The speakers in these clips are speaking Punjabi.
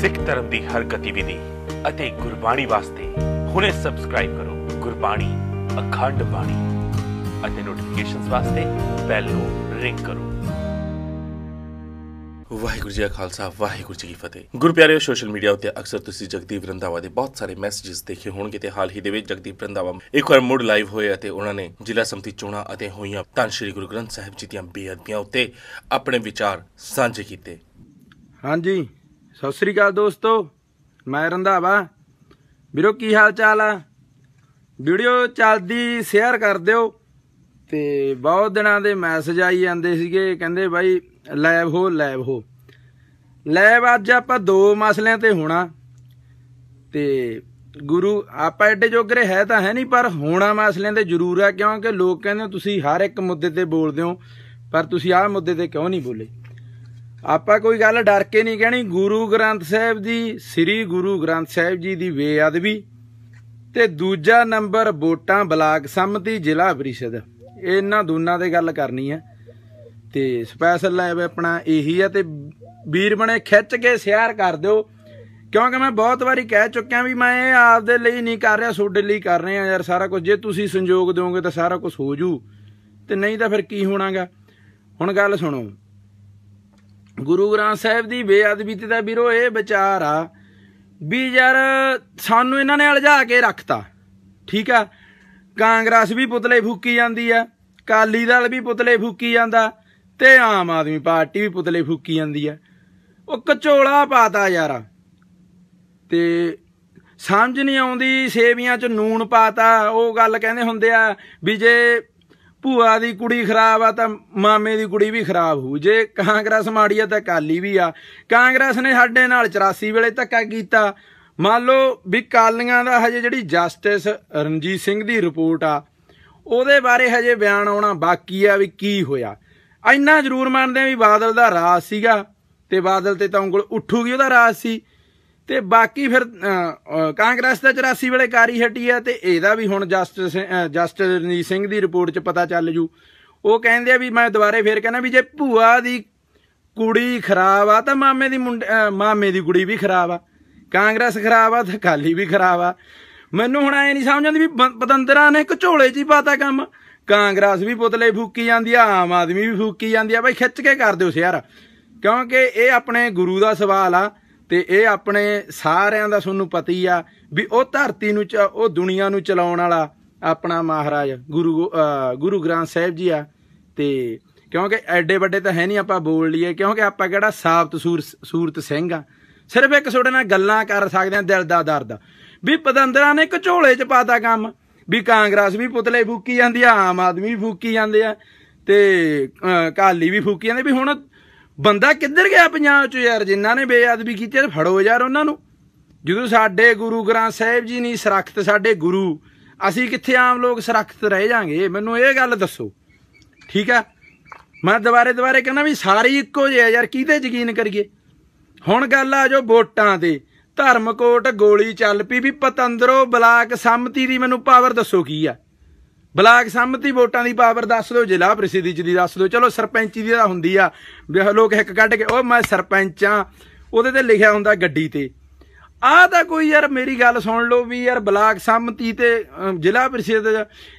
ਸਿੱਖ ਧਰਮ ਦੀ ਹਰ ਗਤੀਵਿਧੀ ਅਤੇ ਗੁਰਬਾਣੀ ਵਾਸਤੇ ਹੁਣੇ ਸਬਸਕ੍ਰਾਈਬ ਕਰੋ ਗੁਰਬਾਣੀ ਅਖੰਡ ਬਾਣੀ ਅਤੇ ਨੋਟੀਫਿਕੇਸ਼ਨਸ ਵਾਸਤੇ ਬੈਲ ਨੂੰ ਰਿੰਗ ਕਰੋ। ਵਾਹਿਗੁਰੂ ਜੀ ਕਾ ਖਾਲਸਾ, ਵਾਹਿਗੁਰੂ ਜੀ ਕੀ ਫਤਿਹ। ਗੁਰਪਿਆਰਿਓ ਸੋਸ਼ਲ ਮੀਡੀਆ ਉੱਤੇ ਅਕਸਰ ਤੁਸੀਂ ਜਗਦੀਪ ਰੰਧਾਵਾ ਦੇ ਬਹੁਤ ਸਾਰੇ ਮੈਸੇजेस ਦੇਖੇ ਹੋਣਗੇ ਤੇ ਹਾਲ ਹੀ ਦੇ ਵਿੱਚ ਜਗਦੀਪ ਰੰਧਾਵਾ ਇੱਕ ਵਾਰ ਮੁੜ ਲਾਈਵ ਹੋਏ ਅਤੇ ਉਹਨਾਂ ਨੇ ਜ਼ਿਲ੍ਹਾ ਸੰਮਤੀ ਚੋਣਾਂ ਅਤੇ ਹੋਈਆਂ ਧੰਨ ਸ਼੍ਰੀ ਗੁਰੂ ਗ੍ਰੰਥ ਸਾਹਿਬ ਜੀ ਦੀਆਂ ਬੇਅਦਬੀਆਂ ਉੱਤੇ ਆਪਣੇ ਵਿਚਾਰ ਸਾਂਝੇ ਕੀਤੇ। ਹਾਂਜੀ। ਸਤਿ ਸ੍ਰੀ ਅਕਾਲ ਦੋਸਤੋ, ਮੈਂ ਰੰਧਾਵਾ। ਵੀਰੋ, ਕੀ ਹਾਲ ਚਾਲ ਆ? ਵੀਡੀਓ ਚੱਲਦੀ ਸ਼ੇਅਰ ਕਰ ਦਿਓ। ਤੇ ਬਹੁਤ ਦਿਨਾਂ ਦੇ ਮੈਸੇਜ ਆਈ ਜਾਂਦੇ ਸੀਗੇ, ਕਹਿੰਦੇ ਬਾਈ ਲਾਈਵ ਹੋ ਲਾਈਵ ਹੋ। ਲਾਈਵ ਅੱਜ ਆਪਾਂ ਦੋ ਮਸਲਿਆਂ ਤੇ ਹੋਣਾ। ਤੇ ਗੁਰੂ, ਆਪਾਂ ਐਡੇ ਜੋਗਰੇ ਹੈ ਤਾਂ ਹੈ ਨਹੀਂ, ਪਰ ਹੋਣਾ ਮਸਲਿਆਂ ਤੇ ਜ਼ਰੂਰ ਆ, ਕਿਉਂਕਿ ਲੋਕ ਕਹਿੰਦੇ ਤੁਸੀਂ ਹਰ ਇੱਕ ਮੁੱਦੇ ਤੇ ਬੋਲਦੇ ਹੋ, ਪਰ ਤੁਸੀਂ ਆਹ ਮੁੱਦੇ ਤੇ ਕਿਉਂ ਨਹੀਂ ਬੋਲੇ? ਆਪਾਂ ਕੋਈ ਗੱਲ ਡਰ ਕੇ ਨਹੀਂ ਕਹਿਣੀ, ਗੁਰੂ ਗ੍ਰੰਥ ਸਾਹਿਬ ਦੀ, ਸ੍ਰੀ ਗੁਰੂ ਗ੍ਰੰਥ ਸਾਹਿਬ ਜੀ ਦੀ ਬੇਅਦਬੀ ਤੇ ਦੂਜਾ ਨੰਬਰ ਵੋਟਾਂ ਬਲਾਕ ਸੰਮਤੀ ਜ਼ਿਲ੍ਹਾ ਪ੍ਰੀਸ਼ਦ। ਇਹਨਾਂ ਦੋਨਾਂ ਤੇ ਗੱਲ ਕਰਨੀ ਹੈ ਤੇ ਸਪੈਸ਼ਲ ਲਾਈਵ ਆਪਣਾ ਇਹੀ ਆ ਤੇ ਵੀਰ ਬਣੇ ਖਿੱਚ ਕੇ ਸ਼ੇਅਰ ਕਰ ਦਿਓ। ਕਿਉਂਕਿ ਮੈਂ ਬਹੁਤ ਵਾਰੀ ਕਹਿ ਚੁੱਕਿਆ ਵੀ ਮੈਂ ਇਹ ਆਪਦੇ ਲਈ ਨਹੀਂ ਕਰ ਰਿਹਾ, ਤੁਹਾਡੇ ਲਈ ਕਰ ਰਿਹਾ ਯਾਰ ਸਾਰਾ ਕੁਝ। ਜੇ ਤੁਸੀਂ ਸੰਯੋਗ ਦਿਓਗੇ ਤਾਂ ਸਾਰਾ ਕੁਝ ਹੋ ਜੂ। ਤੇ ਨਹੀਂ ਤਾਂ ਫਿਰ ਕੀ ਹੋਣਾਗਾ? ਹੁਣ ਗੱਲ ਸੁਣੋ। ਗੁਰੂ ਗ੍ਰੰਥ ਸਾਹਿਬ ਦੀ ਬੇਅਦਬੀ ਤੇ ਦਾ ਵੀਰੋ ਇਹ ਵਿਚਾਰ ਆ ਵੀ ਯਾਰ ਸਾਨੂੰ ਇਹਨਾਂ ਨੇ ਅਲਝਾ ਕੇ ਰੱਖਤਾ, ਠੀਕ ਆ? ਕਾਂਗਰਸ ਵੀ ਪੁਤਲੇ ਫੂਕੀ ਜਾਂਦੀ ਆ ਕਾਲੀ ਦਲ ਵੀ ਪੁਤਲੇ ਫੂਕੀ ਜਾਂਦਾ ਤੇ ਆਮ ਆਦਮੀ ਪਾਰਟੀ ਵੀ ਪੁਤਲੇ ਫੂਕੀ ਜਾਂਦੀ ਆ। ਉਹ ਕਚੋਲਾ ਪਾਤਾ ਯਾਰ। ਤੇ ਸਮਝ ਨਹੀਂ ਆਉਂਦੀ ਸੇਵੀਆਂ 'ਚ ਨੂਣ ਪਾਤਾ, ਉਹ ਗੱਲ ਕਹਿੰਦੇ ਹੁੰਦੇ ਆ ਵੀ ਜੇ ਭੂਆ ਦੀ ਕੁੜੀ ਖਰਾਬ ਆ ਤਾਂ ਮਾਮੇ ਦੀ ਕੁੜੀ ਵੀ ਖਰਾਬ ਹੋਊ। ਜੇ ਕਾਂਗਰਸ ਮਾੜੀ ਆ ਤਾਂ ਕਾਲੀ ਵੀ ਆ। ਕਾਂਗਰਸ ਨੇ ਸਾਡੇ ਨਾਲ 84 ਵੇਲੇ ਧੱਕਾ ਕੀਤਾ। ਮੰਨ ਲਓ ਵੀ ਕਾਲੀਆਂ ਦਾ ਹਜੇ ਜਿਹੜੀ ਜਸਟਿਸ ਰਣਜੀਤ ਸਿੰਘ ਦੀ ਰਿਪੋਰਟ ਆ, ਉਹਦੇ ਬਾਰੇ ਹਜੇ ਬਿਆਨ ਆਉਣਾ ਬਾਕੀ ਆ ਵੀ ਕੀ ਹੋਇਆ। ਇੰਨਾ ਜ਼ਰੂਰ ਮੰਨਦੇ ਆ ਵੀ ਬਾਦਲ ਦਾ ਰਾਜ ਸੀਗਾ ਤੇ ਬਾਦਲ ਤੇ ਤਾਂ ਉਂਗਲ ਉੱਠੂਗੀ ਉਹਦਾ ਰਾਜ ਸੀ। ਤੇ ਬਾਕੀ ਫਿਰ ਕਾਂਗਰਸ ਦਾ 84 ਵੇਲੇ ਕਾਰੀ ਹਟੀ ਆ ਤੇ ਇਹਦਾ ਵੀ ਹੁਣ ਜਸਟਿਸ ਜਸਟਿਸ ਰਣਜੀਤ ਸਿੰਘ ਦੀ ਰਿਪੋਰਟ 'ਚ ਪਤਾ ਚੱਲ ਜੂ। ਉਹ ਕਹਿੰਦੇ ਆ ਵੀ ਮੈਂ ਦੁਬਾਰੇ ਫੇਰ ਕਹਿੰਦਾ ਵੀ ਜੇ ਭੂਆ ਦੀ ਕੁੜੀ ਖਰਾਬ ਆ ਤਾਂ ਮਾਮੇ ਦੀ ਮਾਮੇ ਦੀ ਕੁੜੀ ਵੀ ਖਰਾਬ ਆ। ਕਾਂਗਰਸ ਖਰਾਬ ਆ ਤਾਂ ਕਾਲੀ ਵੀ ਖਰਾਬ ਆ। ਮੈਨੂੰ ਹੁਣ ਐ ਨਹੀਂ ਸਮਝ ਆਉਂਦੀ ਵੀ ਪਤੰਦਰਾਂ ਨੇ ਘਚੋਲੇ 'ਚ ਹੀ ਪਾਤਾ ਕੰਮ। ਕਾਂਗਰਸ ਵੀ ਪੁਤਲੇ ਫੂਕੀ ਜਾਂਦੀ ਆ, ਆਮ ਆਦਮੀ ਵੀ ਫੂਕੀ ਜਾਂਦੀ ਆ। ਬਈ ਖਿੱਚ ਕੇ ਕਰ ਦਿਓ ਯਾਰ ਕਿਉਂਕਿ ਇਹ ਆਪਣੇ ਗੁਰੂ ਦਾ ਸਵਾਲ ਆ। ਤੇ ਇਹ ਆਪਣੇ ਸਾਰਿਆਂ ਦਾ ਤੁਹਾਨੂੰ ਪਤੀ ਆ ਵੀ ਉਹ ਧਰਤੀ ਨੂੰ ਉਹ ਦੁਨੀਆ ਨੂੰ ਚਲਾਉਣ ਵਾਲਾ ਆਪਣਾ ਮਹਾਰਾਜ ਗੁਰੂ ਗੁਰੂ ਗ੍ਰੰਥ ਸਾਹਿਬ ਜੀ ਆ। ਤੇ ਕਿਉਂਕਿ ਐਡੇ ਵੱਡੇ ਤਾਂ ਹੈ ਨਹੀਂ ਆਪਾਂ ਬੋਲ ਲਈਏ, ਕਿਉਂਕਿ ਆਪਾਂ ਕਿਹੜਾ ਸਾਬਤ ਸੂਰਤ ਸਿੰਘ ਆ। ਸਿਰਫ ਇੱਕ ਛੋਟੇ ਨਾਲ ਗੱਲਾਂ ਕਰ ਸਕਦੇ ਆ ਦਿਲ ਦਾ ਦਰਦ। ਵੀ ਪਤੰਦਰਾਂ ਨੇ ਘਚੋਲੇ ਚ ਪਾਤਾ ਕੰਮ, ਵੀ ਕਾਂਗਰਸ ਵੀ ਪੁਤਲੇ ਫੂਕੀ ਜਾਂਦੀ ਆ, ਆਮ ਆਦਮੀ ਵੀ ਫੂਕੀ ਜਾਂਦੇ ਆ, ਤੇ ਕਾਲੀ ਵੀ ਫੂਕੀ ਜਾਂਦੇ ਵੀ ਹੁਣ ਬੰਦਾ ਕਿੱਧਰ ਗਿਆ ਪੰਜਾਬ ਚ ਯਾਰ? ਜਿਨ੍ਹਾਂ ਨੇ ਬੇਅਦਬੀ ਕੀਤੀ ਤੇ ਫੜੋ ਯਾਰ ਉਹਨਾਂ ਨੂੰ। ਜਦੋਂ ਸਾਡੇ ਗੁਰੂ ਗ੍ਰੰਥ ਸਾਹਿਬ ਜੀ ਨਹੀਂ ਸੁਰੱਖਿਤ ਸਾਡੇ ਗੁਰੂ, ਅਸੀਂ ਕਿੱਥੇ ਆਮ ਲੋਕ ਸੁਰੱਖਿਤ ਰਹਿ ਜਾਾਂਗੇ? ਮੈਨੂੰ ਇਹ ਗੱਲ ਦੱਸੋ। ਠੀਕ ਆ? ਮੈਂ ਦੁਬਾਰੇ ਦੁਬਾਰੇ ਕਹਿੰਦਾ ਵੀ ਸਾਰੇ ਇੱਕੋ ਜਿਹੇ ਆ ਯਾਰ, ਕਿਹਦੇ ਯਕੀਨ ਕਰੀਏ? ਹੁਣ ਗੱਲ ਆ ਜੋ ਵੋਟਾਂ ਤੇ। ਧਰਮਕੋਟ ਗੋਲੀ ਚੱਲ ਪਈ ਵੀ ਪਤੰਦਰੋ ਬਲਾਕ ਸੰਮਤੀ ਦੀ ਮੈਨੂੰ ਪਾਵਰ ਦੱਸੋ ਕੀ ਆ? ਬਲਾਕ ਸੰਮਤੀ ਵੋਟਾਂ ਦੀ ਪਾਵਰ ਦੱਸ ਦਿਓ, ਜ਼ਿਲ੍ਹਾ ਪ੍ਰੀਸ਼ਦ ਦੀ ਦੱਸ ਦਿਓ। ਚਲੋ ਸਰਪੰਚੀ ਦੀ ਤਾਂ ਹੁੰਦੀ ਆ। ਲੋਕ ਇੱਕ ਕੱਢ ਕੇ, ਉਹ ਮੈਂ ਸਰਪੰਚ ਆ। ਉਹਦੇ ਤੇ ਲਿਖਿਆ ਹੁੰਦਾ ਗੱਡੀ ਤੇ। ਆਹ ਤਾਂ ਕੋਈ ਯਾਰ ਮੇਰੀ ਗੱਲ ਸੁਣ ਲਓ ਵੀ ਯਾਰ ਬਲਾਕ ਸੰਮਤੀ ਤੇ ਜ਼ਿਲ੍ਹਾ ਪ੍ਰੀਸ਼ਦ,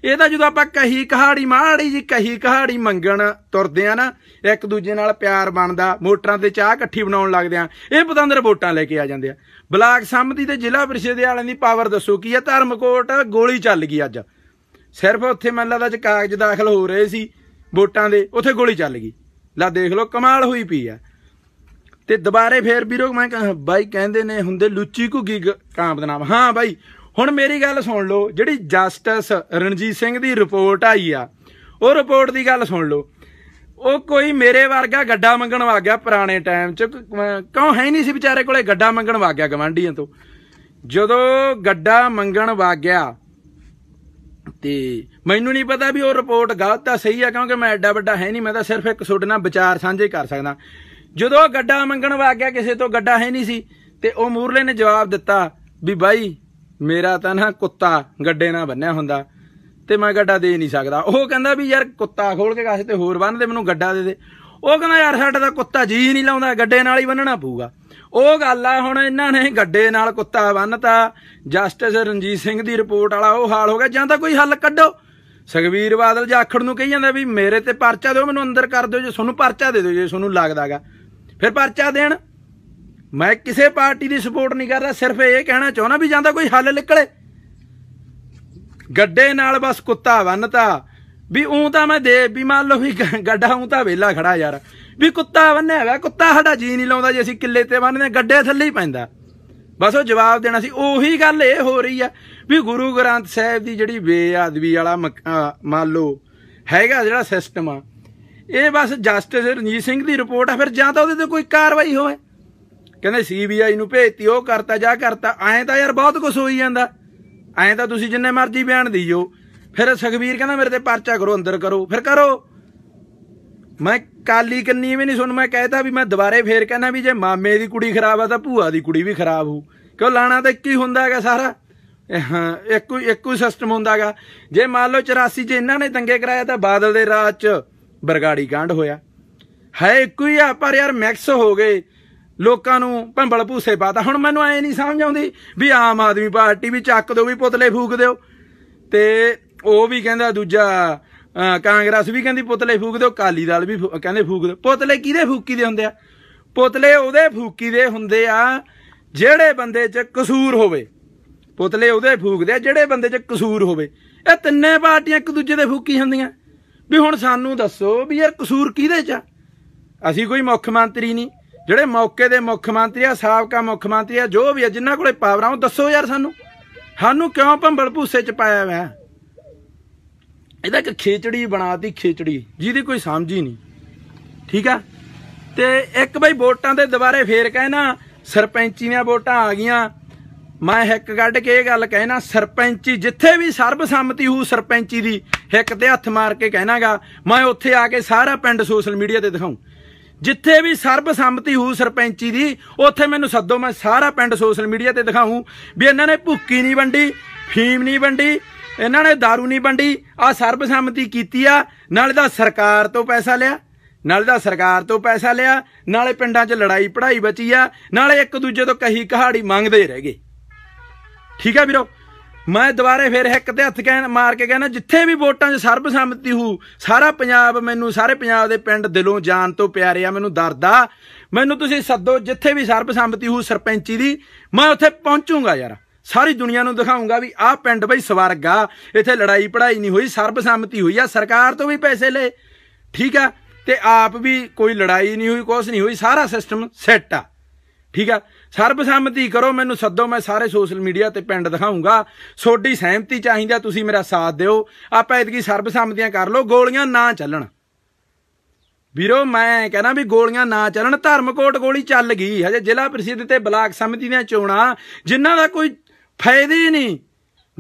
ਇਹ ਤਾਂ ਜਦੋਂ ਆਪਾਂ ਕਹੀ ਕਹਾੜੀ ਮਾੜੀ ਜੀ ਕਹੀ ਕਹਾੜੀ ਮੰਗਣ ਤੁਰਦੇ ਆ ਨਾ, ਇੱਕ ਦੂਜੇ ਨਾਲ ਪਿਆਰ ਬਣਦਾ, ਮੋਟਰਾਂ ਤੇ ਚਾਹ ਇਕੱਠੀ ਬਣਾਉਣ ਲੱਗਦੇ ਆ, ਇਹ ਪਤੰਦਰ ਵੋਟਾਂ ਲੈ ਕੇ ਆ ਜਾਂਦੇ ਆ। ਬਲਾਕ ਸੰਮਤੀ ਤੇ ਜ਼ਿਲ੍ਹਾ ਪ੍ਰੀਸ਼ਦ ਵਾਲਿਆਂ ਦੀ ਪਾਵਰ ਦੱਸੋ, ਕੀ ਆ? ਧਰਮਕੋਟ ਗੋਲੀ ਚੱਲ ਗਈ ਅੱਜ। ਸਿਰਫ ਉੱਥੇ ਮੈਨੂੰ ਲੱਗਦਾ ਚ ਕਾਗਜ਼ ਦਾਖਲ ਹੋ ਰਹੇ ਸੀ, ਵੋਟਾਂ ਦੇ, ਉੱਥੇ ਗੋਲੀ ਚੱਲ ਗਈ। ਲੈ ਦੇਖ ਲਓ, ਕਮਾਲ ਹੋਈ ਪਈ ਆ। ਤੇ ਦੁਬਾਰੇ ਫੇਰ ਵੀਰੋ, ਮੈਂ ਬਾਈ ਕਹਿੰਦੇ ਨੇ ਹੁੰਦੇ ਲੁੱਚੀ ਘੁੱਗੀ ਕਾਂ ਬਦਨਾਮ ਹਾਂ ਬਾਈ, ਹੁਣ ਮੇਰੀ ਗੱਲ ਸੁਣ ਲਓ, ਜਿਹੜੀ ਜਸਟਿਸ ਰਣਜੀਤ ਸਿੰਘ ਦੀ ਰਿਪੋਰਟ ਆਈ ਆ, ਉਹ ਰਿਪੋਰਟ ਦੀ ਗੱਲ ਸੁਣ ਲਓ। ਉਹ ਕੋਈ ਮੇਰੇ ਵਰਗਾ ਗੱਡਾ ਮੰਗਣ ਵਾ ਗਿਆ ਪੁਰਾਣੇ ਟਾਈਮ 'ਚ ਕਿਉਂ ਹੈ ਨਹੀਂ ਸੀ ਵਿਚਾਰੇ ਕੋਲੇ ਗੱਡਾ ਮੰਗਣ ਵਾ ਗਿਆ ਗਵਾਂਢੀਆਂ ਤੋਂ। ਜਦੋਂ ਗੱਡਾ ਮੰਗਣ ਵਾ ਗਿਆ ਤੇ ਮੈਨੂੰ ਨਹੀਂ ਪਤਾ ਵੀ ਉਹ ਰਿਪੋਰਟ ਗਲਤ ਆ, ਸਹੀ ਆ, ਕਿਉਂਕਿ ਮੈਂ ਐਡਾ ਵੱਡਾ ਹੈ ਨਹੀਂ, ਮੈਂ ਤਾਂ ਸਿਰਫ ਇੱਕ ਤੁਹਾਡੇ ਨਾਲ ਵਿਚਾਰ ਸਾਂਝੇ ਕਰ ਸਕਦਾ। ਜਦੋਂ ਗੱਡਾ ਮੰਗਣ ਵਾ ਗਿਆ, ਕਿਸੇ ਤੋਂ ਗੱਡਾ ਹੈ ਨਹੀਂ ਸੀ, ਤੇ ਉਹ ਮੂਰਲੇ ਨੇ ਜਵਾਬ ਦਿੱਤਾ ਵੀ ਬਾਈ, ਮੇਰਾ ਤਾਂ ਨਾ ਕੁੱਤਾ ਗੱਡੇ ਨਾਲ ਬੰਨਿਆ ਹੁੰਦਾ, ਤੇ ਮੈਂ ਗੱਡਾ ਦੇ ਨਹੀਂ ਸਕਦਾ। ਉਹ ਕਹਿੰਦਾ ਵੀ ਯਾਰ ਕੁੱਤਾ ਖੋਲ ਕੇ ਕਾਸੇ ਤੇ ਹੋਰ ਬੰਨ ਦੇ, ਮੈਨੂੰ ਗੱਡਾ ਦੇ ਦੇ। ਉਹ ਕਹਿੰਦਾ, ਯਾਰ ਸਾਡਾ ਤਾਂ ਕੁੱਤਾ ਜੀ ਨਹੀਂ ਲਾਉਂਦਾ, ਗੱਡੇ ਨਾਲ ਹੀ ਬੰਨਣਾ ਪਊਗਾ। ਉਹ ਗੱਲ ਆ, ਹੁਣ ਇਹਨਾਂ ਨੇ ਗੱਡੇ ਨਾਲ ਕੁੱਤਾ ਬੰਨਤਾ। ਜਸਟਿਸ ਰਣਜੀਤ ਸਿੰਘ ਦੀ ਰਿਪੋਰਟ ਵਾਲਾ ਉਹ ਹਾਲ ਹੋ ਗਿਆ, ਜਾਂ ਤਾਂ ਕੋਈ ਹੱਲ ਕੱਢੋ। ਸੁਖਵੀਰ ਬਾਦਲ ਜਾਖੜ ਨੂੰ ਕਹੀ ਜਾਂਦਾ ਵੀ ਮੇਰੇ ਤੇ ਪਰਚਾ ਦਿਓ, ਮੈਨੂੰ ਅੰਦਰ ਕਰ ਦਿਓ, ਜੇ ਤੁਹਾਨੂੰ ਪਰਚਾ ਦੇ ਦਿਓ, ਜੇ ਤੁਹਾਨੂੰ ਲੱਗਦਾਗਾ ਫਿਰ ਪਰਚਾ ਦੇਣ। ਮੈਂ ਕਿਸੇ ਪਾਰਟੀ ਦੀ ਸਪੋਰਟ ਨਹੀਂ ਕਰਦਾ, ਸਿਰਫ ਇਹ ਕਹਿਣਾ ਚਾਹੁੰਦਾ ਵੀ ਜਾਂਦਾ ਕੋਈ ਹੱਲ ਨਿਕਲੇ। ਗੱਡੇ ਨਾਲ ਬਸ ਕੁੱਤਾ ਬੰਨਤਾ। ਵੀ ਉਂ ਤਾਂ ਮੈਂ ਦੇ, ਵੀ ਮੰਨ ਲਓ ਵੀ ਗੱਡਾ ਉਂ ਤਾਂ ਵਿਹਲਾ ਖੜਾ ਯਾਰ। ਵੀ ਕੁੱਤਾ ਬੰਨਿਆ ਹੈਗਾ, ਕੁੱਤਾ ਸਾਡਾ ਜੀ ਨਹੀਂ ਲਾਉਂਦਾ ਜੇ ਅਸੀਂ ਕਿੱਲੇ ਤੇ ਬੰਨਦੇ, ਗੱਡੇ ਥੱਲੇ ਹੀ ਪੈਂਦਾ। ਬਸ ਉਹ ਜਵਾਬ ਦੇਣਾ ਸੀ, ਉਹੀ ਗੱਲ ਇਹ ਹੋ ਰਹੀ ਆ ਵੀ ਗੁਰੂ ਗ੍ਰੰਥ ਸਾਹਿਬ ਦੀ ਜਿਹੜੀ ਬੇਅਦਬੀ ਵਾਲਾ ਮਕ- ਅਹ ਮੰਨ ਲਓ ਹੈਗਾ ਜਿਹੜਾ ਸਿਸਟਮ ਆ, ਇਹ ਬਸ ਜਸਟਿਸ ਰਣਜੀਤ ਸਿੰਘ ਦੀ ਰਿਪੋਰਟ ਆ, ਫਿਰ ਜਾਂ ਤਾਂ ਉਹਦੇ ਤੇ ਕੋਈ ਕਾਰਵਾਈ ਹੋਵੇ। ਕਹਿੰਦੇ ਸੀਬੀਆਈ ਨੂੰ ਭੇਜਤੀ, ਉਹ ਕਰਤਾ, ਜਾ ਕਰਤਾ, ਐਂ ਤਾਂ ਯਾਰ ਬਹੁਤ ਕੁਝ ਹੋਈ ਜਾਂਦਾ। ਐਂ ਤਾਂ ਤੁਸੀਂ ਜਿੰਨੇ ਮਰਜ਼ੀ ਬਿਆਨ ਦਈਓ ਫਿਰ ਸੁਖਬੀਰ ਕਹਿੰਦਾ, ਮੇਰੇ ਤੇ ਪਰਚਾ ਕਰੋ, ਅੰਦਰ ਕਰੋ। ਫਿਰ ਕਰੋ। ਮੈਂ ਕਾਲੀ ਕੰਨੀ ਵੀ ਨਹੀਂ ਸੁਣ, ਮੈਂ ਕਹਿਤਾ ਵੀ ਮੈਂ ਦੁਬਾਰੇ ਫੇਰ ਕਹਿਣਾ ਵੀ ਜੇ ਮਾਮੇ ਦੀ ਕੁੜੀ ਖਰਾਬ ਆ ਤਾਂ ਭੂਆ ਦੀ ਕੁੜੀ ਵੀ ਖਰਾਬ ਹੋ ਕਿਉਂ ਲਾਣਾ ਤਾਂ ਇੱਕ ਹੀ ਹੁੰਦਾ ਹੈਗਾ ਸਾਰਾ? ਹਾਂ, ਇੱਕੋ ਇੱਕੋ ਸਿਸਟਮ ਹੁੰਦਾ ਜੇ ਮੰਨ ਲਓ 84 ਚ ਇਹਨਾਂ ਨੇ ਦੰਗੇ ਕਰਾਇਆ ਤਾਂ ਬਾਦਲ ਦੇ ਰਾਜ ਚ ਬਰਗਾੜੀ ਕਾਂਡ ਹੋਇਆ। ਹੈ ਇੱਕੋ ਹੀ ਆ, ਪਰ ਯਾਰ ਮਿਕਸ ਹੋ ਗਏ। ਲੋਕਾਂ ਨੂੰ ਭੰਬਲ ਭੂਸੇ ਪਾਤਾ। ਹੁਣ ਮੈਨੂੰ ਐ ਨਹੀਂ ਸਮਝ ਆਉਂਦੀ ਵੀ ਆਮ ਆਦਮੀ ਪਾਰਟੀ ਵੀ ਚੱਕ ਦਿਓ, ਵੀ ਪੁਤਲੇ ਫੂਕ ਦਿਓ। ਤੇ ਉਹ ਵੀ ਕਹਿੰਦਾ ਦੂਜਾ ਕਾਂਗਰਸ ਵੀ ਕਹਿੰਦੀ, ਪੁਤਲੇ ਫੂਕ ਦਿਓ ਕਾਲੀ ਦਲ ਵੀ ਫੂ- ਕਹਿੰਦੇ ਫੂਕ ਦਿਓ। ਪੁਤਲੇ ਕਿਹਦੇ ਫੂਕੀ ਦੇ ਹੁੰਦੇ ਆ? ਪੁਤਲੇ ਉਹਦੇ ਫੂਕੀ ਦੇ ਹੁੰਦੇ ਆ, ਜਿਹੜੇ ਬੰਦੇ 'ਚ ਕਸੂਰ ਹੋਵੇ। ਪੁਤਲੇ ਉਹਦੇ ਫੂਕਦੇ ਆ, ਜਿਹੜੇ ਬੰਦੇ 'ਚ ਕਸੂਰ ਹੋਵੇ। ਇਹ ਤਿੰਨੇ ਪਾਰਟੀਆਂ ਇੱਕ ਦੂਜੇ ਦੇ ਫੂਕੀ ਹੁੰਦੀਆਂ ਵੀ ਹੁਣ ਸਾਨੂੰ ਦੱਸੋ ਵੀ ਯਾਰ ਕਸੂਰ ਕਿਹਦੇ 'ਚ ਆ? ਅਸੀਂ ਕੋਈ ਮੁੱਖ ਮੰਤਰੀ ਨਹੀਂ। ਜਿਹੜੇ ਮੌਕੇ ਦੇ ਮੁੱਖ ਮੰਤਰੀ ਆ, ਸਾਬਕਾ ਮੁੱਖ ਮੰਤਰੀ ਆ, ਜੋ ਵੀ ਆ, ਜਿਨ੍ਹਾਂ ਕੋਲੇ ਪਾਵਰਾਂ, ਉਹ ਦੱਸੋ ਯਾਰ ਸਾਨੂੰ। ਸਾਨੂੰ ਕਿਉਂ ਭੰਬਲ ਭੂਸੇ 'ਚ ਪਾਇਆ ਹੋਇਆ? ਇਹਦਾ ਇੱਕ ਖੇਚੜੀ ਬਣਾਤੀ, ਖੇਚੜੀ। ਜਿਹਦੀ ਕੋਈ ਸਮਝ ਹੀ ਨਹੀਂ। ਠੀਕ ਆ? ਤੇ ਇੱਕ ਬਈ ਵੋਟਾਂ ਦੇ ਦੁਬਾਰੇ ਫੇਰ ਕਹਿਣਾ ਸਰਪੰਚੀ ਦੀਆਂ ਵੋਟਾਂ ਆ ਗਈਆਂ। ਮੈਂ ਹਿੱਕ ਕੱਢ ਕੇ ਇਹ ਗੱਲ ਕਹਿਣਾ, ਸਰਪੰਚੀ ਜਿੱਥੇ ਵੀ ਸਰਬਸੰਮਤੀ ਹੋਊ ਸਰਪੰਚੀ ਦੀ, ਹਿੱਕ ਤੇ ਹੱਥ ਮਾਰ ਕੇ ਕਹਿਣਾਗਾ, ਮੈਂ ਉੱਥੇ ਆ ਕੇ ਸਾਰਾ ਪਿੰਡ ਸੋਸ਼ਲ ਮੀਡੀਆ ਤੇ ਦਿਖਾਉਂ ਜਿੱਥੇ ਵੀ ਸਰਬਸੰਮਤੀ ਹੋਊ ਸਰਪੰਚੀ ਦੀ, ਉੱਥੇ ਮੈਨੂੰ ਸੱਦੋ, ਮੈਂ ਸਾਰਾ ਪਿੰਡ ਸੋਸ਼ਲ ਮੀਡੀਆ ਤੇ ਦਿਖਾਉਂ ਵੀ ਇਹਨਾਂ ਨੇ ਭੁੱਕੀ ਨਹੀਂ ਵੰਡੀ, ਫੀਮ ਨਹੀਂ ਵੰਡੀ ਇਹਨਾਂ ਨੇ दारू ਨਹੀਂ ਵੰਡੀ ਆ ਸਰਬਸੰਮਤੀ ਕੀਤੀ ਆ। ਨਾਲੇ ਦਾ ਸਰਕਾਰ ਤੋਂ ਪੈਸਾ ਲਿਆ, ਨਾਲੇ ਦਾ ਸਰਕਾਰ ਤੋਂ ਪੈਸਾ ਲਿਆ, ਨਾਲੇ ਪਿੰਡਾਂ 'ਚ ਲੜਾਈ ਪੜਾਈ ਬਚੀ ਆ, ਨਾਲੇ ਇੱਕ ਦੂਜੇ ਤੋਂ ਕਹੀ ਕਹਾੜੀ ਮੰਗਦੇ ਰਹਿ ਗਏ। ਠੀਕ ਹੈ ਵੀਰੋ? ਮੈਂ ਦੁਬਾਰੇ ਫਿਰ ਇੱਕ ਤੇ ਹੱਥ ਕਹਿਣ ਮਾਰ ਕੇ ਕਹਿੰਦਾ ਜਿੱਥੇ ਵੀ ਵੋਟਾਂ 'ਚ ਸਰਬਸੰਮਤੀ ਹੋ ਸਾਰਾ ਪੰਜਾਬ ਮੈਨੂੰ ਸਾਰੇ ਪੰਜਾਬ ਦੇ ਪਿੰਡ ਦਿਲੋਂ ਜਾਨ ਤੋਂ ਪਿਆਰੇ ਆ, ਮੈਨੂੰ ਦਰਦਾ। ਮੈਨੂੰ ਤੁਸੀਂ ਸੱਦੋ, ਜਿੱਥੇ ਵੀ ਸਰਬਸੰਮਤੀ ਹੋ ਸਰਪੰਚੀ ਦੀ, ਮੈਂ ਉੱਥੇ ਪਹੁੰਚੂਗਾ ਯਾਰ। ਸਾਰੀ ਦੁਨੀਆ ਨੂੰ ਦਿਖਾਉਂਗਾ ਵੀ ਆਹ ਪਿੰਡ ਬਈ ਸਵਰਗ ਆ, ਇੱਥੇ ਲੜਾਈ ਪੜਾਈ ਨਹੀਂ ਹੋਈ, ਸਰਬਸੰਮਤੀ ਹੋਈ ਆ, ਸਰਕਾਰ ਤੋਂ ਵੀ ਪੈਸੇ ਲਏ। ਠੀਕ ਆ? ਤੇ ਆਪ ਵੀ ਕੋਈ ਲੜਾਈ ਨਹੀਂ ਹੋਈ, ਕੁਛ ਨਹੀਂ ਹੋਈ, ਸਾਰਾ ਸਿਸਟਮ ਸੈੱਟ ਆ। ਠੀਕ ਆ? ਸਰਬਸੰਮਤੀ ਕਰੋ, ਮੈਨੂੰ ਸੱਦੋ, ਮੈਂ ਸਾਰੇ ਸੋਸ਼ਲ ਮੀਡੀਆ ਤੇ ਪਿੰਡ ਦਿਖਾਉਂਗਾ। ਸੋਡੀ ਸਹਿਮਤੀ ਚਾਹੀਦੀ ਆ, ਤੁਸੀਂ ਮੇਰਾ ਸਾਥ ਦਿਓ। ਆਪਾਂ ਇਤਕੀ ਸਰਬਸੰਮਤੀਆਂ ਕਰ ਲਓ, ਗੋਲੀਆਂ ਨਾ ਚੱਲਣ। ਵੀਰੋ, ਮੈਂ ਕਹਿੰਦਾ ਵੀ ਗੋਲੀਆਂ ਨਾ ਚੱਲਣ, ਧਰਮਕੋਟ ਗੋਲੀ ਚੱਲ ਗਈ। ਹਜੇ ਜ਼ਿਲ੍ਹਾ ਪ੍ਰੀਸ਼ਦ ਤੇ ਬਲਾਕ ਸਮਿਤੀ ਦੀਆਂ ਚੋਣਾਂ, ਜਿਨ੍ਹਾਂ ਦਾ ਕੋਈ ਫਾਇਦਾ ਨਹੀਂ।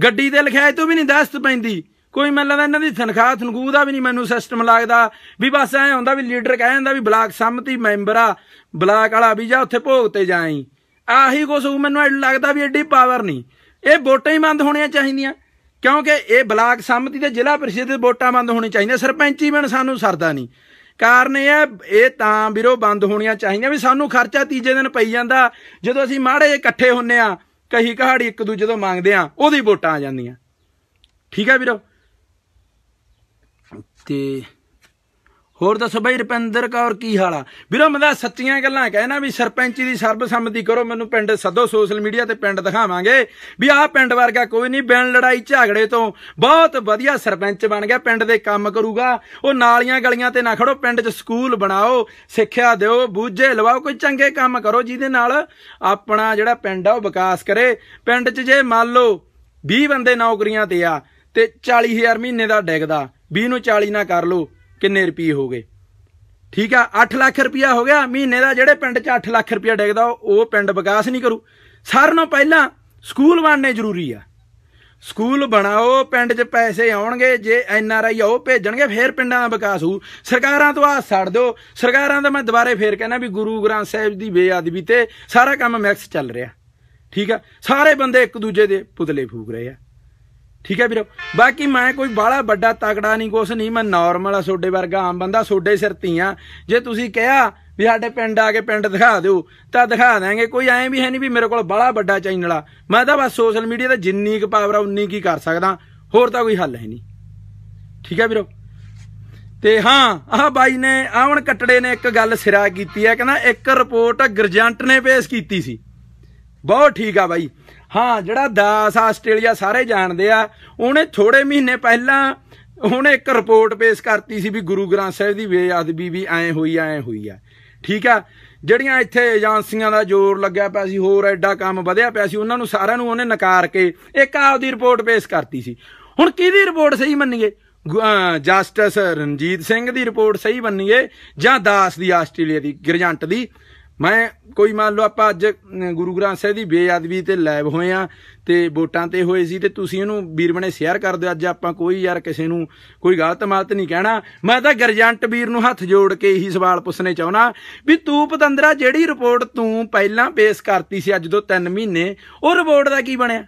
ਗੱਡੀ ਤੇ ਲਿਖਾਇ ਤੋਂ ਵੀ ਨਹੀਂ ਦਸਤ ਪੈਂਦੀ। ਕੋਈ ਮੈਨੂੰ ਲੱਗਦਾ ਇਹਨਾਂ ਦੀ ਤਨਖਾਹ ਤਨਖੂ ਦਾ ਵੀ ਨਹੀਂ ਮੈਨੂੰ ਸਿਸਟਮ ਲੱਗਦਾ। ਵੀ ਬਸ ਐ ਹੁੰਦਾ ਵੀ ਲੀਡਰ ਕਹਿ ਜਾਂਦਾ ਵੀ ਬਲਾਕ ਸੰਮਤੀ ਮੈਂਬਰ ਆ, ਬਲਾਕ ਵਾਲਾ ਵੀ ਜਾ ਉੱਥੇ ਭੋਗ ਤੇ ਜਾਈ ਆਹੀ ਕੁਛ ਮੈਨੂੰ ਐਂ ਲੱਗਦਾ ਵੀ ਐਡੀ ਪਾਵਰ ਨਹੀਂ। ਇਹ ਵੋਟਾਂ ਹੀ ਬੰਦ ਹੋਣੀਆਂ ਚਾਹੀਦੀਆਂ। ਕਿਉਂਕਿ ਇਹ ਬਲਾਕ ਸੰਮਤੀ ਤੇ ਜ਼ਿਲ੍ਹਾ ਪ੍ਰੀਸ਼ਦ ਦੇ ਵੋਟਾਂ ਬੰਦ ਹੋਣੀਆਂ ਚਾਹੀਦੀਆਂ। ਸਰਪੰਚੀ ਬਣ ਸਾਨੂੰ ਸਰਦਾ ਨਹੀਂ। ਕਾਰਨ ਇਹ ਹੈ, ਇਹ ਤਾਂ ਵੀਰੋ ਬੰਦ ਹੋਣੀਆਂ ਚਾਹੀਦੀਆਂ ਵੀ ਸਾਨੂੰ ਖਰਚਾ ਤੀਜੇ ਦਿਨ ਪਈ ਜਾਂਦਾ। ਜਦੋਂ ਅਸੀਂ ਮਾੜੇ ਇਕੱਠੇ ਹੁੰਨੇ ਆ ਕਹੀ ਕਹਾੜੀ ਇੱਕ ਦੂਜੇ ਤੋਂ ਮੰਗਦੇ ਆ, ਉਹਦੀ ਵੋਟਾਂ ਆ ਜਾਂਦੀਆਂ। ਠੀਕ ਹੈ ਵੀਰੋ? ਤੇ ਹੋਰ ਦੱਸੋ ਬਈ ਰੁਪਿੰਦਰ ਕੌਰ ਕੀ ਹਾਲ ਆ? ਵੀਰੋ, ਮੈਂ ਤਾਂ ਸੱਚੀਆਂ ਗੱਲਾਂ ਕਹਿਣਾ ਵੀ ਸਰਪੰਚੀ ਦੀ ਸਰਬਸੰਮਤੀ ਕਰੋ, ਮੈਨੂੰ ਪਿੰਡ ਸੱਦੋ ਸੋਸ਼ਲ ਮੀਡੀਆ ਤੇ ਪਿੰਡ ਦਿਖਾਵਾਂਗੇ ਵੀ ਆਹ ਪਿੰਡ ਵਰਗਾ ਕੋਈ ਨਹੀਂ, ਬਿਨ ਲੜਾਈ ਝਗੜੇ ਤੋਂ ਬਹੁਤ ਵਧੀਆ ਸਰਪੰਚ ਬਣ ਗਿਆ, ਪਿੰਡ ਦੇ ਕੰਮ ਕਰੂਗਾ। ਉਹ ਨਾਲੀਆਂ ਗਲੀਆਂ ਤੇ ਨਾ ਖੜੋ, ਪਿੰਡ 'ਚ ਸਕੂਲ ਬਣਾਓ, ਸਿੱਖਿਆ ਦਿਓ, ਬੂਝੇ ਲਵਾਓ, ਕੋਈ ਚੰਗੇ ਕੰਮ ਕਰੋ, ਜਿਹਦੇ ਨਾਲ ਆਪਣਾ ਜਿਹੜਾ ਪਿੰਡ ਆ ਉਹ ਵਿਕਾਸ ਕਰੇ। ਪਿੰਡ 'ਚ ਜੇ ਮੰਨ ਲਓ 20 ਬੰਦੇ ਨੌਕਰੀਆਂ ਤੇ ਆ ਤੇ 40000 ਮਹੀਨੇ ਦਾ ਡਿੱਗਦਾ 20 ਨੂੰ 40 ਨਾ ਕਰ ਲਓ ਕਿੰਨੇ ਰੁਪਏ ਹੋ ਗਏ? ਠੀਕ ਆ 8 ਲੱਖ ਰੁਪਇਆ ਹੋ ਗਿਆ, ਮਹੀਨੇ ਦਾ ਜਿਹੜੇ ਪਿੰਡ 'ਚ 8 ਲੱਖ ਰੁਪਇਆ ਡਿੱਗਦਾ, ਉਹ ਪਿੰਡ ਵਿਕਾਸ ਨਹੀਂ ਕਰੂ। ਸਾਰਿਆਂ ਨਾਲੋਂ ਪਹਿਲਾਂ ਸਕੂਲ ਬਣਨੇ ਜ਼ਰੂਰੀ ਆ। ਸਕੂਲ ਬਣਾਓ, ਪਿੰਡ 'ਚ ਪੈਸੇ ਆਉਣਗੇ, ਜੇ ਐਨ ਆਰ ਆਈ ਉਹ ਭੇਜਣਗੇ, ਫੇਰ ਪਿੰਡਾਂ ਦਾ ਵਿਕਾਸ ਹੋਊ। ਸਰਕਾਰਾਂ ਤੋਂ ਆ ਛੱਡ ਦਿਓ। ਸਰਕਾਰਾਂ ਦਾ ਮੈਂ ਦੁਬਾਰੇ ਫੇਰ ਕਹਿੰਦਾ ਵੀ ਗੁਰੂ ਗ੍ਰੰਥ ਸਾਹਿਬ ਦੀ ਬੇਅਦਬੀ ਤੇ ਸਾਰਾ ਕੰਮ ਮਿਕਸ ਚੱਲ ਰਿਹਾ। ਠੀਕ ਆ, ਸਾਰੇ ਬੰਦੇ ਇੱਕ ਦੂਜੇ ਦੇ ਪੁਤਲੇ ਫੂਕ ਰਹੇ ਆ। ਠੀਕ ਹੈ ਵੀਰੋ? ਬਾਕੀ ਮੈਂ ਕੋਈ ਬਾਹਲਾ ਵੱਡਾ ਤਕੜਾ ਨਹੀਂ, ਕੁਛ ਨਹੀਂ, ਮੈਂ ਨਾਰਮਲ ਆ ਤੁਹਾਡੇ ਵਰਗਾ ਆਮ ਬੰਦਾ ਤੁਹਾਡੇ ਸਿਰ ਧੀਆਂ। ਜੇ ਤੁਸੀਂ ਕਿਹਾ ਵੀ ਸਾਡੇ ਪਿੰਡ ਆ ਕੇ ਪਿੰਡ ਦਿਖਾ ਦਿਓ, ਤਾਂ ਦਿਖਾ ਦਾਂਗੇ ਕੋਈ ਐਂ ਵੀ ਹੈ ਨਹੀਂ ਵੀ ਮੇਰੇ ਕੋਲ ਬਾਹਲਾ ਵੱਡਾ ਚੈਨਲ ਆ। ਮੈਂ ਤਾਂ ਬਸ ਸੋਸ਼ਲ ਮੀਡੀਆ ਦਾ ਜਿੰਨੀ ਕੁ ਪਾਵਰ ਆ, ਉਨੀ ਕੀ ਕਰ ਸਕਦਾ। ਹੋਰ ਤਾਂ ਕੋਈ ਹੱਲ ਹੈ ਨਹੀਂ। ਠੀਕ ਹੈ ਵੀਰੋ? ਤੇ ਹਾਂ, ਆਹ ਬਾਈ ਨੇ ਆਵਣ ਕੱਟੜੇ ਨੇ ਇੱਕ ਗੱਲ ਸਿਰਾ ਕੀਤੀ ਹੈ। ਕਹਿੰਦਾ ਇੱਕ ਰਿਪੋਰਟ ਗਰਜੰਟ ਨੇ ਪੇਸ਼ ਕੀਤੀ ਸੀ। ਬਹੁਤ ਠੀਕ ਆ ਬਾਈ। ਹਾਂ, ਜਿਹੜਾ ਦਾਸ ਆਸਟ੍ਰੇਲੀਆ ਸਾਰੇ ਜਾਣਦੇ ਆ, ਉਹਨੇ ਥੋੜੇ ਮਹੀਨੇ ਪਹਿਲਾਂ ਉਹਨੇ ਇੱਕ ਰਿਪੋਰਟ ਪੇਸ਼ ਕਰਤੀ ਸੀ ਵੀ ਗੁਰੂ ਗ੍ਰੰਥ ਸਾਹਿਬ ਦੀ ਬੇਅਦਬੀ ਵੀ ਐ ਹੋਈ ਐ ਹੋਈ ਆ। ਠੀਕ ਆ? ਜਿਹੜੀਆਂ ਇੱਥੇ ਏਜੰਸੀਆਂ ਦਾ ਜ਼ੋਰ ਲੱਗਿਆ ਪਿਆ ਸੀ, ਹੋਰ ਐਡਾ ਕੰਮ ਵਧਿਆ ਪਿਆ ਸੀ, ਉਹਨਾਂ ਨੂੰ ਸਾਰਿਆਂ ਨੂੰ ਉਹਨੇ ਨਕਾਰ ਕੇ ਇੱਕ ਆਪਦੀ ਰਿਪੋਰਟ ਪੇਸ਼ ਕਰਤੀ ਸੀ। ਹੁਣ ਕਿਹਦੀ ਰਿਪੋਰਟ ਸਹੀ ਮੰਨੀਏ? ਜਸਟਿਸ ਰਣਜੀਤ ਸਿੰਘ ਦੀ ਰਿਪੋਰਟ ਸਹੀ ਮੰਨੀਏ ਜਾਂ ਦਾਸ ਦੀ, ਆਸਟ੍ਰੇਲੀਆ ਦੀ, ਗਰਜੰਟ ਦੀ? ਮੈਂ ਕੋਈ ਮੰਨ ਲਓ ਆਪਾਂ ਅੱਜ ਗੁਰੂ ਗ੍ਰੰਥ ਸਾਹਿਬ ਦੀ ਬੇਅਦਬੀ ਤੇ ਲਾਈਵ ਹੋਏ ਆ ਤੇ ਵੋਟਾਂ ਤੇ ਹੋਏ ਸੀ ਤੇ ਤੁਸੀਂ ਇਹਨੂੰ ਵੀਰ ਬਣੇ ਸ਼ੇਅਰ ਕਰ ਦਿਓ, ਅੱਜ ਆਪਾਂ ਕੋਈ ਯਾਰ ਕਿਸੇ ਨੂੰ ਕੋਈ ਗਲਤ ਮਤ ਨਹੀਂ ਕਹਿਣਾ। ਮੈਂ ਤਾਂ ਗਰਜੰਟ ਵੀਰ ਨੂੰ ਹੱਥ ਜੋੜ ਕੇ ਇਹੀ ਸਵਾਲ ਪੁੱਛਣੇ ਚਾਹੁੰਦਾ ਵੀ ਤੂੰ ਪਤੰਦਰਾ ਜਿਹੜੀ ਰਿਪੋਰਟ ਤੂੰ ਪਹਿਲਾਂ ਪੇਸ਼ ਕਰਤੀ ਸੀ ਅੱਜ ਤੋਂ 3 ਮਹੀਨੇ, ਉਹ ਰਿਪੋਰਟ ਦਾ ਕੀ ਬਣਿਆ?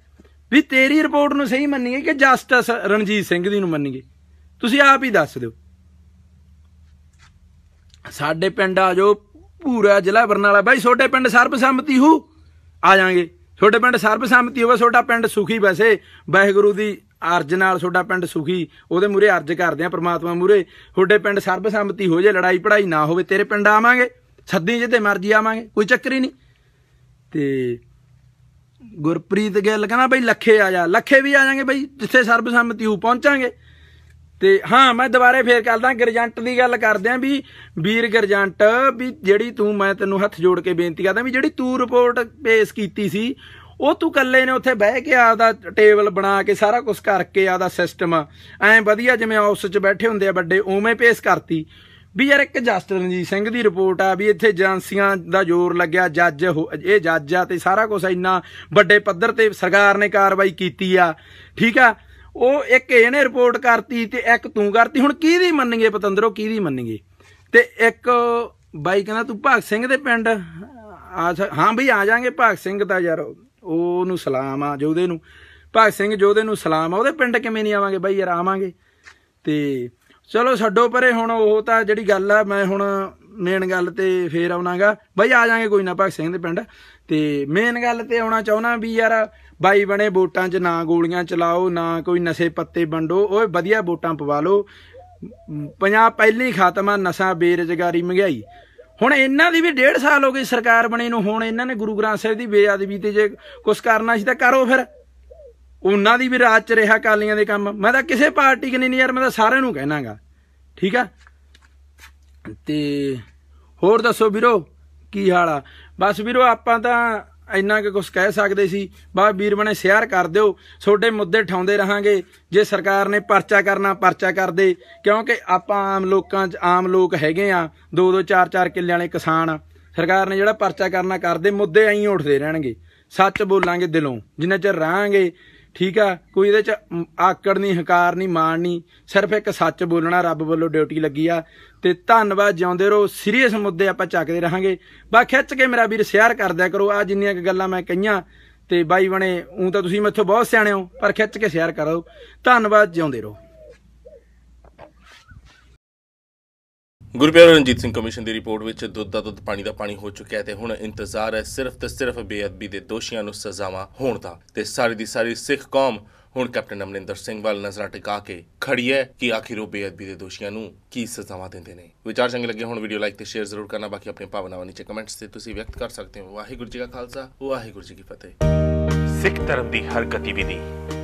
ਵੀ ਤੇਰੀ ਰਿਪੋਰਟ ਨੂੰ ਸਹੀ ਮੰਨੀਏ ਕਿ ਜਸਟਿਸ ਰਣਜੀਤ ਸਿੰਘ ਦੀ ਨੂੰ ਮੰਨੀਏ? ਤੁਸੀਂ ਆਪ ਹੀ ਦੱਸ ਦਿਓ। ਸਾਡੇ ਪਿੰਡ ਆ ਜੋ ਭੂਰਾ ਜ਼ਿਲ੍ਹਾ ਬਰਨਾਲਾ। ਬਾਈ, ਛੋਟੇ ਪਿੰਡ ਸਰਬਸੰਮਤੀ ਹੋ? ਆ ਜਾਾਂਗੇ। ਛੋਟੇ ਪਿੰਡ ਸਰਬਸੰਮਤੀ ਹੋਵੇ, ਛੋਟਾ ਪਿੰਡ ਸੁਖੀ ਵੈਸੇ। ਵਾਹਿਗੁਰੂ ਦੀ ਅਰਜ ਨਾਲ ਛੋਟਾ ਪਿੰਡ ਸੁਖੀ, ਉਹਦੇ ਮੂਰੇ ਅਰਜ ਕਰਦੇ ਆ ਪ੍ਰਮਾਤਮਾ ਮੂਰੇ ਛੋਟੇ ਪਿੰਡ ਸਰਬਸੰਮਤੀ ਹੋ ਜੇ, ਲੜਾਈ ਪੜਾਈ ਨਾ ਹੋਵੇ, ਤੇਰੇ ਪਿੰਡ ਆਵਾਂਗੇ। ਸੱਦੀ ਜਿੱਤੇ ਮਰਜ਼ੀ ਆਵਾਂਗੇ, ਕੋਈ ਚੱਕਰ ਹੀ ਨਹੀਂ। ਤੇ ਗੁਰਪ੍ਰੀਤ ਗਿੱਲ ਕਹਿੰਦਾ, ਬਈ, ਲੱਖੇ ਆ ਜਾ। ਲੱਖੇ ਵੀ ਆ ਜਾਾਂਗੇ ਬਈ, ਜਿੱਥੇ ਸਰਬਸੰਮਤੀ ਹੋ, ਪਹੁੰਚਾਂਗੇ। ਤੇ ਹਾਂ, ਮੈਂ ਦੁਬਾਰੇ ਫੇਰ ਕਰਦਾ, ਗਰਜੰਟ ਦੀ ਗੱਲ ਕਰਦੇ ਆਂ ਵੀ, ਵੀਰ ਗਰਜੰਟ, ਵੀ ਜਿਹੜੀ ਤੂੰ, ਮੈਂ ਤੈਨੂੰ ਹੱਥ ਜੋੜ ਕੇ ਬੇਨਤੀ ਕਰਦਾ ਵੀ ਜਿਹੜੀ ਤੂੰ ਰਿਪੋਰਟ ਪੇਸ਼ ਕੀਤੀ ਸੀ, ਉਹ ਤੂੰ ਕੱਲੇ ਨੇ ਉੱਥੇ ਬਹਿ ਕੇ ਆਪਦਾ ਟੇਬਲ ਬਣਾ ਕੇ ਸਾਰਾ ਕੁਝ ਕਰਕੇ ਆਪਦਾ ਸਿਸਟਮ ਐਂ ਵਧੀਆ ਜਿਵੇਂ ਆਫਿਸ 'ਚ ਬੈਠੇ ਹੁੰਦੇ ਆ ਵੱਡੇ, ਉਵੇਂ ਪੇਸ਼ ਕਰਤੀ। ਵੀ ਯਾਰ ਇੱਕ ਜਸਟ ਰਣਜੀਤ ਸਿੰਘ ਦੀ ਰਿਪੋਰਟ ਆ ਵੀ ਇੱਥੇ ਏਜੰਸੀਆਂ ਦਾ ਜ਼ੋਰ ਲੱਗਿਆ, ਜੱਜ ਹੋ- ਇਹ ਜੱਜ ਆ ਤੇ ਸਾਰਾ ਕੁਝ ਇੰਨਾ ਵੱਡੇ ਪੱਧਰ ਤੇ ਸਰਕਾਰ ਨੇ ਕਾਰਵਾਈ ਕੀਤੀ ਆ, ਠੀਕ ਆ? ਉਹ ਇੱਕ ਇਹਨੇ ਰਿਪੋਰਟ ਕਰਤੀ ਤੇ ਇੱਕ ਤੂੰ ਕਰਤੀ। ਹੁਣ ਕਿਹਦੀ ਮੰਨਗੇ ਪਤੰਦਰੋ, ਕਿਹਦੀ ਮੰਨਗੇ? ਤੇ ਇੱਕ ਬਾਈ ਕਹਿੰਦਾ, ਤੂੰ ਭਗਤ ਸਿੰਘ ਦੇ ਪਿੰਡ ਆ ਹਾਂ ਬਈ, ਆ ਜਾਾਂਗੇ ਭਗਤ ਸਿੰਘ ਦਾ ਯਾਰ। ਉਹਨੂੰ ਸਲਾਮ ਆ ਜੋਦੇ ਨੂੰ। ਭਗਤ ਸਿੰਘ ਜੋਦੇ ਨੂੰ ਸਲਾਮ ਆ। ਉਹਦੇ ਪਿੰਡ ਕਿਵੇਂ ਨਹੀਂ ਆਵਾਂਗੇ ਬਾਈ? ਯਾਰ ਆਵਾਂਗੇ। ਤੇ ਚਲੋ ਛੱਡੋ ਪਰੇ ਹੁਣ, ਉਹ ਤਾਂ ਜਿਹੜੀ ਗੱਲ ਆ, ਮੈਂ ਹੁਣ ਮੇਨ ਗੱਲ ਤੇ ਫੇਰ ਆਉਣਾਗਾ। ਬਾਈ ਆ ਜਾਾਂਗੇ ਕੋਈ ਨਾ ਭਗਤ ਸਿੰਘ ਦੇ ਪਿੰਡ। ਤੇ ਮੇਨ ਗੱਲ ਤੇ ਆਉਣਾ ਚਾਹੁੰਦਾ ਵੀ ਯਾਰ ਬਾਈ ਬਣੇ ਵੋਟਾਂ 'ਚ ਨਾ ਗੋਲੀਆਂ ਚਲਾਓ, ਨਾ ਕੋਈ ਨਸ਼ੇ ਪੱਤੇ ਵੰਡੋ, ਓਏ ਵਧੀਆ ਵੋਟਾਂ ਪਵਾ ਲਓ। ਪੰਜਾਬ ਪਹਿਲੀ ਖਾਤਮਾ ਨਸ਼ਾ, ਬੇਰੁਜ਼ਗਾਰੀ, ਮਹਿੰਗਾਈ। ਹੁਣ ਇਹਨਾਂ ਦੀ ਵੀ ਡੇਢ ਸਾਲ ਹੋ ਗਏ ਸਰਕਾਰ ਬਣੇ ਨੂੰ। ਹੁਣ ਇਹਨਾਂ ਨੇ ਗੁਰੂ ਗ੍ਰੰਥ ਸਾਹਿਬ ਦੀ ਬੇਅਦਬੀ ਤੇ ਜੇ ਕੁਝ ਕਰਨਾ ਸੀ ਤਾਂ ਕਰੋ ਫਿਰ। ਉਹਨਾਂ ਦੀ ਵੀ ਰਾਜ ਚ ਰਿਹਾ ਕਾਲੀਆਂ ਦੇ ਕੰਮ। ਮੈਂ ਤਾਂ ਕਿਸੇ ਪਾਰਟੀ ਕਨੇ ਨਹੀਂ ਯਾਰ, ਮੈਂ ਤਾਂ ਸਾਰਿਆਂ ਨੂੰ ਕਹਿਣਾਗਾ। ਠੀਕ ਆ? ਤੇ ਹੋਰ ਦੱਸੋ ਵੀਰੋ, ਕੀ ਹਾਲ ਆ? ਬਸ ਵੀਰੋ, ਆਪਾਂ ਤਾਂ ਇੰਨਾ ਕਿ ਕੁਝ ਕਹਿ ਸਕਦੇ ਸੀ। ਬਾ ਵੀਰ ਬਣੇ ਸ਼ੇਅਰ ਕਰ ਦਿਓ। ਛੋਡੇ ਮੁੱਦੇ ਠਾਉਂਦੇ ਰਹਾਂਗੇ। ਜੇ ਸਰਕਾਰ ਨੇ ਪਰਚਾ ਕਰਨਾ, ਪਰਚਾ ਕਰਦੇ ਕਿਉਂਕਿ ਆਪਾਂ ਆਮ ਲੋਕਾਂ 'ਚ, ਆਮ ਲੋਕ ਹੈਗੇ ਆ। ਦੋ ਦੋ, ਚਾਰ ਚਾਰ ਕਿੱਲੇ ਵਾਲੇ ਕਿਸਾਨ ਸਰਕਾਰ ਨੇ ਜਿਹੜਾ ਪਰਚਾ ਕਰਨਾ ਕਰਦੇ ਮੁੱਦੇ ਐਂ ਉੱਠਦੇ ਰਹਿਣਗੇ। ਸੱਚ ਬੋਲਾਂਗੇ ਦਿਲੋਂ। ਜਿੰਨਾ ਚਿਰ ਰਹਾਂਗੇ ਠੀਕ ਆ? ਕੋਈ ਇਹਦੇ ਚ ਆਕੜ ਨਹੀਂ ਹੰਕਾਰ ਨਹੀਂ ਮਾਣ ਨਹੀਂ ਸਿਰਫ ਇੱਕ ਸੱਚ ਬੋਲਣਾ ਰੱਬ ਵੱਲੋਂ ਡਿਊਟੀ ਲੱਗੀ ਆ। ਤੇ ਧੰਨਵਾਦ, ਜਿਉਂਦੇ ਰਹੋ। ਸੀਰੀਅਸ ਮੁੱਦੇ ਆਪਾਂ ਚੱਕਦੇ ਰਹਾਂਗੇ। ਬਾ ਖਿੱਚ ਕੇ ਮੇਰਾ ਵੀਰ ਸ਼ੇਅਰ ਕਰ ਦਿਆ ਕਰੋ। ਆ ਜਿੰਨੀਆਂ ਕੁ ਗੱਲਾਂ ਮੈਂ ਕਹੀਆਂ, ਤੇ ਬਾਈ ਬਣੇ ਉਂ ਤਾਂ ਤੁਸੀਂ ਮੈਥੋਂ ਬਹੁਤ ਸਿਆਣੇ ਹੋ, ਪਰ ਖਿੱਚ ਕੇ ਸ਼ੇਅਰ ਕਰੋ। ਧੰਨਵਾਦ, ਜਿਉਂਦੇ ਰਹੋ। ਗੁਰਪਿਆਰਾ ਰਣਜੀਤ ਸਿੰਘ ਕਮਿਸ਼ਨ ਦੀ ਰਿਪੋਰਟ ਵਿੱਚ ਦੁੱਧ ਦਾ ਦੁੱਧ, ਪਾਣੀ ਦਾ ਪਾਣੀ ਹੋ ਚੁੱਕਿਆ ਹੈ ਤੇ ਹੁਣ ਇੰਤਜ਼ਾਰ ਹੈ ਸਿਰਫ ਤੇ ਸਿਰਫ ਬੇਅਦਬੀ ਦੇ ਦੋਸ਼ੀਆਂ ਨੂੰ ਸਜ਼ਾਵਾਂ ਹੋਣ ਦਾ। ਤੇ ਸਾਰੀ ਦੀ ਸਾਰੀ ਸਿੱਖ ਕੌਮ ਹੁਣ ਕੈਪਟਨ ਅਮਰਿੰਦਰ ਸਿੰਘ ਵੱਲ ਨਜ਼ਰਾਂ ਟਿਕਾ ਕੇ ਖੜੀ ਹੈ ਕਿ ਆਖਿਰ ਉਹ ਬੇਅਦਬੀ ਦੇ ਦੋਸ਼ੀਆਂ ਨੂੰ ਕੀ ਸਜ਼ਾਵਾਂ ਦਿੰਦੇ ਨੇ। ਵਿਚਾਰ ਚੰਗੇ ਲੱਗੇ ਹੁਣ, ਵੀਡੀਓ ਲਾਈਕ ਤੇ ਸ਼ੇਅਰ ਜ਼ਰੂਰ ਕਰਨਾ। ਬਾਕੀ ਆਪਣੀ ਭਾਵਨਾਵਾਂ ਨੀਚੇ ਕਮੈਂਟਸ ਤੇ ਤੁਸੀਂ ਵਿਅਕਤ ਕਰ ਸਕਦੇ ਹੋ। ਵਾਹਿਗੁਰੂ ਜੀ ਕਾ ਖਾਲਸਾ, ਵਾਹਿਗੁਰੂ ਜੀ ਕੀ ਫਤਿਹ। ਸਿੱਖ ਧਰਮ ਦੀ ਹਰ ਗਤੀਵਿਧੀ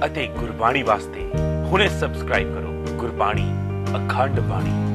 ਅਤੇ ਗੁਰਬਾਣੀ ਵਾਸਤੇ ਹੁਣੇ ਸਬਸਕ੍ਰਾਈਬ ਕਰੋ। ਗੁਰਬਾਣੀ, ਅਖੰਡ ਬਾਣੀ।